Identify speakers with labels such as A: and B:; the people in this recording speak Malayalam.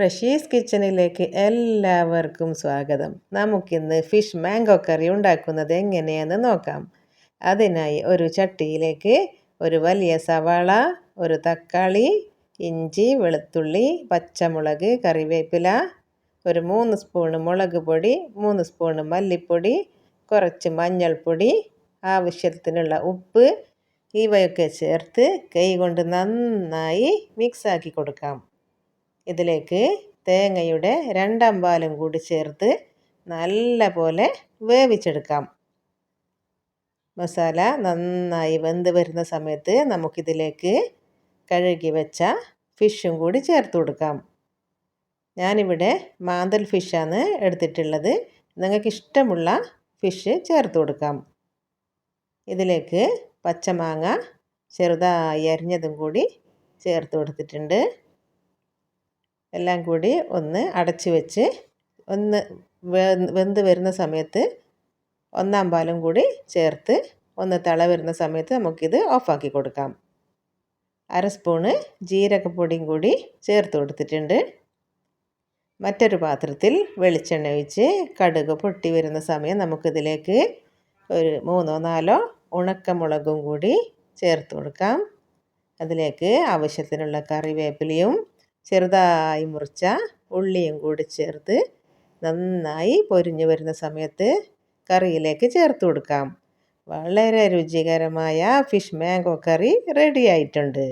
A: റഷീസ് കിച്ചണിലേക്ക് എല്ലാവർക്കും സ്വാഗതം. നമുക്കിന്ന് ഫിഷ് മാംഗോ കറി ഉണ്ടാക്കുന്നത് എങ്ങനെയെന്ന് നോക്കാം. അതിനായി ഒരു ചട്ടിയിലേക്ക് ഒരു വലിയ സവാള ഒരു തക്കാളി ഇഞ്ചി വെളുത്തുള്ളി പച്ചമുളക് കറിവേപ്പില ഒരു മൂന്ന് സ്പൂണ് മുളക് പൊടി മൂന്ന് സ്പൂണ് മല്ലിപ്പൊടി കുറച്ച് മഞ്ഞൾപ്പൊടി ആവശ്യത്തിനുള്ള ഉപ്പ് ഇവയൊക്കെ ചേർത്ത് കൈ കൊണ്ട് നന്നായി മിക്സാക്കി കൊടുക്കാം. ഇതിലേക്ക് തേങ്ങയുടെ രണ്ടാം പാലും കൂടി ചേർത്ത് നല്ല പോലെ വേവിച്ചെടുക്കാം. മസാല നന്നായി വെന്ത് വരുന്ന സമയത്ത് നമുക്കിതിലേക്ക് കഴുകി വെച്ച ഫിഷും കൂടി ചേർത്ത് കൊടുക്കാം. ഞാനിവിടെ മാന്തൽ ഫിഷാണ് എടുത്തിട്ടുള്ളത്. നിങ്ങൾക്ക് ഇഷ്ടമുള്ള ഫിഷ് ചേർത്ത് കൊടുക്കാം. ഇതിലേക്ക് പച്ചമാങ്ങ ചെറുതായി അരിഞ്ഞതും കൂടി ചേർത്ത് കൊടുത്തിട്ടുണ്ട്. എല്ലാം കൂടി ഒന്ന് അടച്ച് വെച്ച് ഒന്ന് വെന്ത് വരുന്ന സമയത്ത് ഒന്നാം പാലും കൂടി ചേർത്ത് ഒന്ന് തള വരുന്ന സമയത്ത് നമുക്കിത് ഓഫാക്കി കൊടുക്കാം. അര സ്പൂണ് ജീരകപ്പൊടിയും കൂടി ചേർത്ത് കൊടുത്തിട്ടുണ്ട്. മറ്റൊരു പാത്രത്തിൽ വെളിച്ചെണ്ണ ഒഴിച്ച് കടുക് പൊട്ടി വരുന്ന സമയം നമുക്കിതിലേക്ക് ഒരു മൂന്നോ നാലോ ഉണക്കമുളകും കൂടി ചേർത്ത് കൊടുക്കാം. അതിലേക്ക് ആവശ്യത്തിനുള്ള കറിവേപ്പിലയും ചെറുതായി മുറിച്ച ഉള്ളിയും കൂടി ചേർത്ത് നന്നായി പൊരിഞ്ഞു വരുന്ന സമയത്ത് കറിയിലേക്ക് ചേർത്ത് കൊടുക്കാം. വളരെ രുചികരമായ ഫിഷ് മാംഗോ കറി റെഡി ആയിട്ടുണ്ട്.